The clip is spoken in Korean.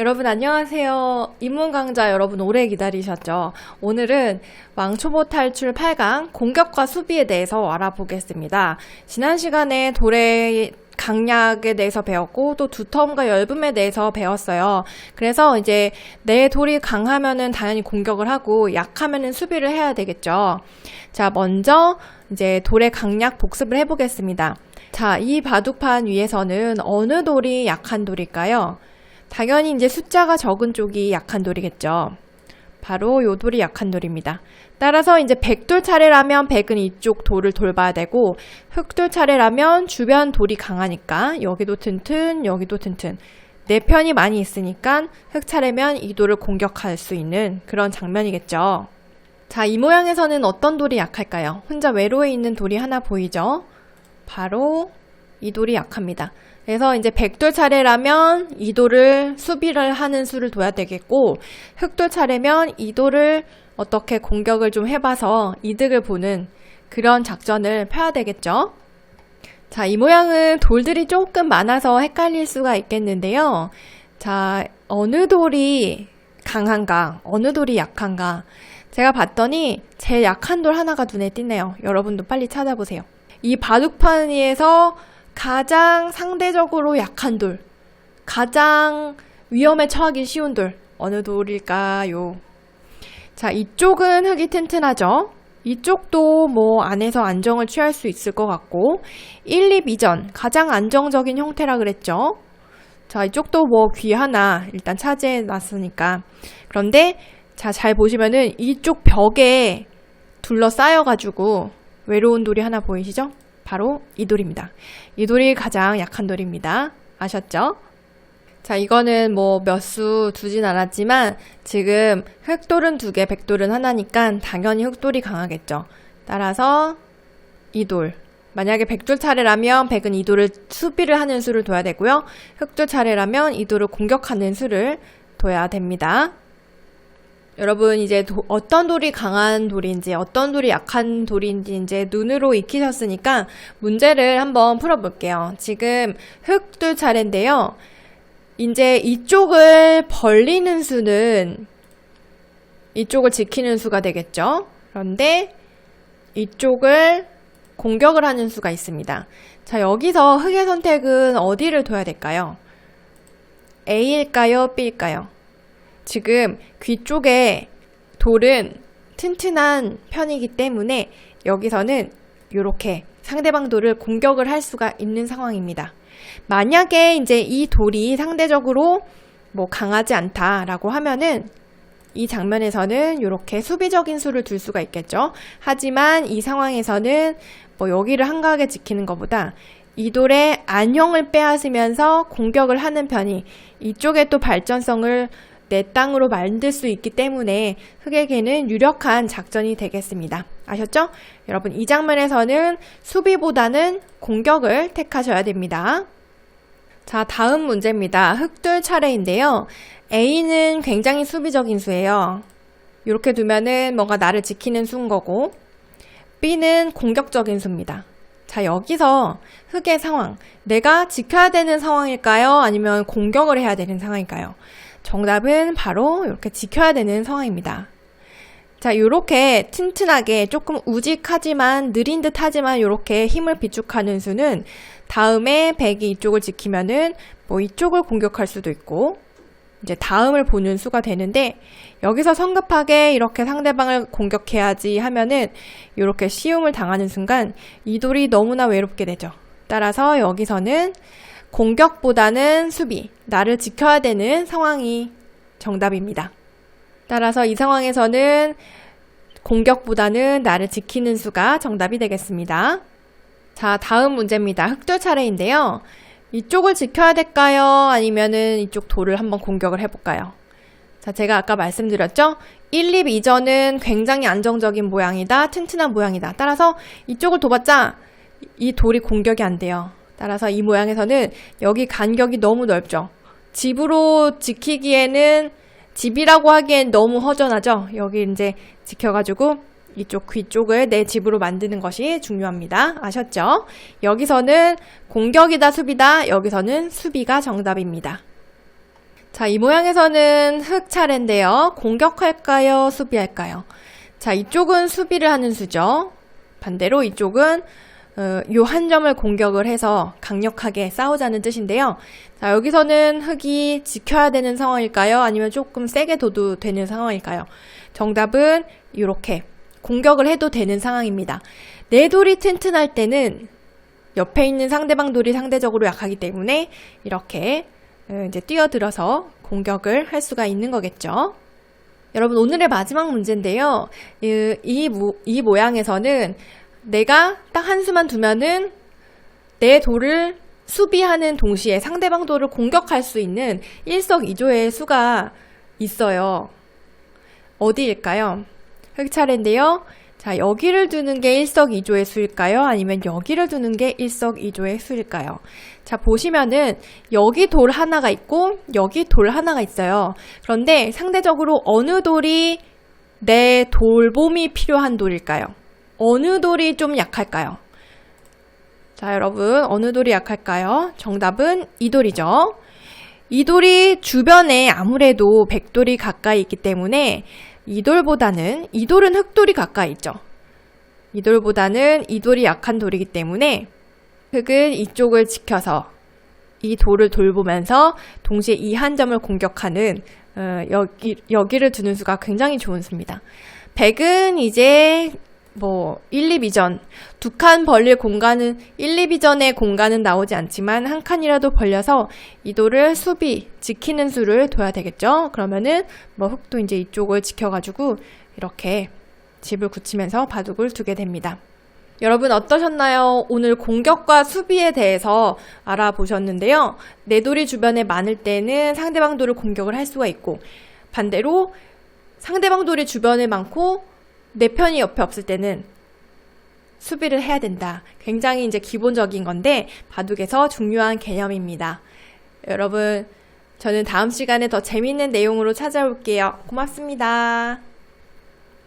여러분 안녕하세요. 입문 강좌 여러분 오래 기다리셨죠? 오늘은 왕초보 탈출 8강 공격과 수비에 대해서 알아보겠습니다. 지난 시간에 돌의 강약에 대해서 배웠고 또 두텀과 엷음에 대해서 배웠어요. 그래서 이제 내 돌이 강하면은 당연히 공격을 하고 약하면은 수비를 해야 되겠죠. 자, 먼저 이제 돌의 강약 복습을 해 보겠습니다. 자, 이 바둑판 위에서는 어느 돌이 약한 돌일까요? 당연히 이제 숫자가 적은 쪽이 약한 돌이겠죠. 바로 요 돌이 약한 돌입니다. 따라서 이제 백돌 차례라면 백은 이쪽 돌을 돌봐야 되고 흑돌 차례라면 주변 돌이 강하니까 여기도 튼튼 여기도 튼튼 네 편이 많이 있으니까 흑 차례면 이 돌을 공격할 수 있는 그런 장면이겠죠. 자, 이 모양에서는 어떤 돌이 약할까요? 혼자 외로에 있는 돌이 하나 보이죠? 바로 이 돌이 약합니다. 그래서 이제 백돌 차례라면 이 돌을 수비를 하는 수를 둬야 되겠고 흑돌 차례면 이 돌을 어떻게 공격을 좀 해봐서 이득을 보는 그런 작전을 펴야 되겠죠. 자, 이 모양은 돌들이 조금 많아서 헷갈릴 수가 있겠는데요. 자, 어느 돌이 강한가, 어느 돌이 약한가. 제가 봤더니 제일 약한 돌 하나가 눈에 띄네요. 여러분도 빨리 찾아보세요. 이 바둑판 위에서 가장 상대적으로 약한 돌, 가장 위험에 처하기 쉬운 돌, 어느 돌일까요? 자, 이쪽은 흙이 튼튼하죠? 이쪽도 뭐 안에서 안정을 취할 수 있을 것 같고, 1, 2, 이전 가장 안정적인 형태라 그랬죠? 자, 이쪽도 뭐 귀 하나 일단 차지해 놨으니까. 그런데, 자, 잘 보시면은 이쪽 벽에 둘러싸여가지고 외로운 돌이 하나 보이시죠? 바로 이 돌입니다. 이 돌이 가장 약한 돌입니다. 아셨죠? 자, 이거는 뭐 몇 수 두진 않았지만 지금 흑돌은 두 개, 백돌은 하나니까 당연히 흑돌이 강하겠죠. 따라서 이 돌. 만약에 백돌 차례라면 백은 이 돌을 수비를 하는 수를 둬야 되고요. 흑돌 차례라면 이 돌을 공격하는 수를 둬야 됩니다. 여러분 이제 도, 어떤 돌이 강한 돌인지 어떤 돌이 약한 돌인지 이제 눈으로 익히셨으니까 문제를 한번 풀어볼게요. 지금 흑돌 차례인데요. 이제 이쪽을 벌리는 수는 이쪽을 지키는 수가 되겠죠. 그런데 이쪽을 공격을 하는 수가 있습니다. 자, 여기서 흑의 선택은 어디를 둬야 될까요? A일까요? B일까요? 지금 귀 쪽에 돌은 튼튼한 편이기 때문에 여기서는 이렇게 상대방 돌을 공격을 할 수가 있는 상황입니다. 만약에 이제 이 돌이 상대적으로 뭐 강하지 않다라고 하면은 이 장면에서는 이렇게 수비적인 수를 둘 수가 있겠죠. 하지만 이 상황에서는 뭐 여기를 한가하게 지키는 것보다 이 돌의 안형을 빼앗으면서 공격을 하는 편이 이쪽에 또 발전성을 내 땅으로 만들 수 있기 때문에 흑에게는 유력한 작전이 되겠습니다. 아셨죠? 여러분 이 장면에서는 수비보다는 공격을 택하셔야 됩니다. 자, 다음 문제입니다. 흑돌 차례인데요. A는 굉장히 수비적인 수예요. 이렇게 두면은 뭔가 나를 지키는 수인 거고 B는 공격적인 수입니다. 자, 여기서 흑의 상황. 내가 지켜야 되는 상황일까요? 아니면 공격을 해야 되는 상황일까요? 정답은 바로 이렇게 지켜야 되는 상황입니다. 자, 이렇게 튼튼하게 조금 우직하지만 느린 듯 하지만 이렇게 힘을 비축하는 수는 다음에 백이 이쪽을 지키면은 뭐 이쪽을 공격할 수도 있고 이제 다음을 보는 수가 되는데 여기서 성급하게 이렇게 상대방을 공격해야지 하면은 이렇게 시움을 당하는 순간 이 돌이 너무나 외롭게 되죠. 따라서 여기서는 공격보다는 수비, 나를 지켜야 되는 상황이 정답입니다. 따라서 이 상황에서는 공격보다는 나를 지키는 수가 정답이 되겠습니다. 자, 다음 문제입니다. 흑돌 차례인데요. 이쪽을 지켜야 될까요? 아니면은 이쪽 돌을 한번 공격을 해볼까요? 자, 제가 아까 말씀드렸죠? 1, 2, 2전은 굉장히 안정적인 모양이다, 튼튼한 모양이다. 따라서 이쪽을 둬봤자 이 돌이 공격이 안 돼요. 따라서 이 모양에서는 여기 간격이 너무 넓죠. 집으로 지키기에는 집이라고 하기엔 너무 허전하죠. 여기 이제 지켜가지고 이쪽 귀 쪽을 내 집으로 만드는 것이 중요합니다. 아셨죠? 여기서는 공격이다 수비다. 여기서는 수비가 정답입니다. 자, 이 모양에서는 흑 차례인데요. 공격할까요? 수비할까요? 자, 이쪽은 수비를 하는 수죠. 반대로 이쪽은 어, 요한 점을 공격을 해서 강력하게 싸우자는 뜻인데요. 자, 여기서는 흑이 지켜야 되는 상황일까요? 아니면 조금 세게 둬도 되는 상황일까요? 정답은 이렇게 공격을 해도 되는 상황입니다. 내 돌이 튼튼할 때는 옆에 있는 상대방 돌이 상대적으로 약하기 때문에 이렇게 어, 이제 뛰어들어서 공격을 할 수가 있는 거겠죠. 여러분 오늘의 마지막 문제인데요. 이, 이, 모, 이 모양에서는 내가 딱 한 수만 두면은 내 돌을 수비하는 동시에 상대방 돌을 공격할 수 있는 일석이조의 수가 있어요. 어디일까요? 흑차례인데요. 자, 여기를 두는 게 일석이조의 수일까요? 아니면 여기를 두는 게 일석이조의 수일까요? 자, 보시면은 여기 돌 하나가 있고 여기 돌 하나가 있어요. 그런데 상대적으로 어느 돌이 내 돌봄이 필요한 돌일까요? 어느 돌이 좀 약할까요? 자, 여러분, 어느 돌이 약할까요? 정답은 이 돌이죠. 이 돌이 주변에 아무래도 백돌이 가까이 있기 때문에 이 돌보다는 이 돌은 흑돌이 가까이 있죠. 이 돌보다는 이 돌이 약한 돌이기 때문에 흑은 이쪽을 지켜서 이 돌을 돌보면서 동시에 이 한 점을 공격하는 어, 여기, 여기를 두는 수가 굉장히 좋은 수입니다. 백은 이제 뭐 1, 2비전 두 칸 벌릴 공간은 1, 2비전의 공간은 나오지 않지만 한 칸이라도 벌려서 이 돌을 수비 지키는 수를 둬야 되겠죠. 그러면은 뭐 흑도 이제 이쪽을 지켜가지고 이렇게 집을 굳히면서 바둑을 두게 됩니다. 여러분 어떠셨나요? 오늘 공격과 수비에 대해서 알아보셨는데요. 내 돌이 주변에 많을 때는 상대방 돌을 공격을 할 수가 있고 반대로 상대방 돌이 주변에 많고 내 편이 옆에 없을 때는 수비를 해야 된다. 굉장히 이제 기본적인 건데 바둑에서 중요한 개념입니다. 여러분 저는 다음 시간에 더 재밌는 내용으로 찾아올게요. 고맙습니다.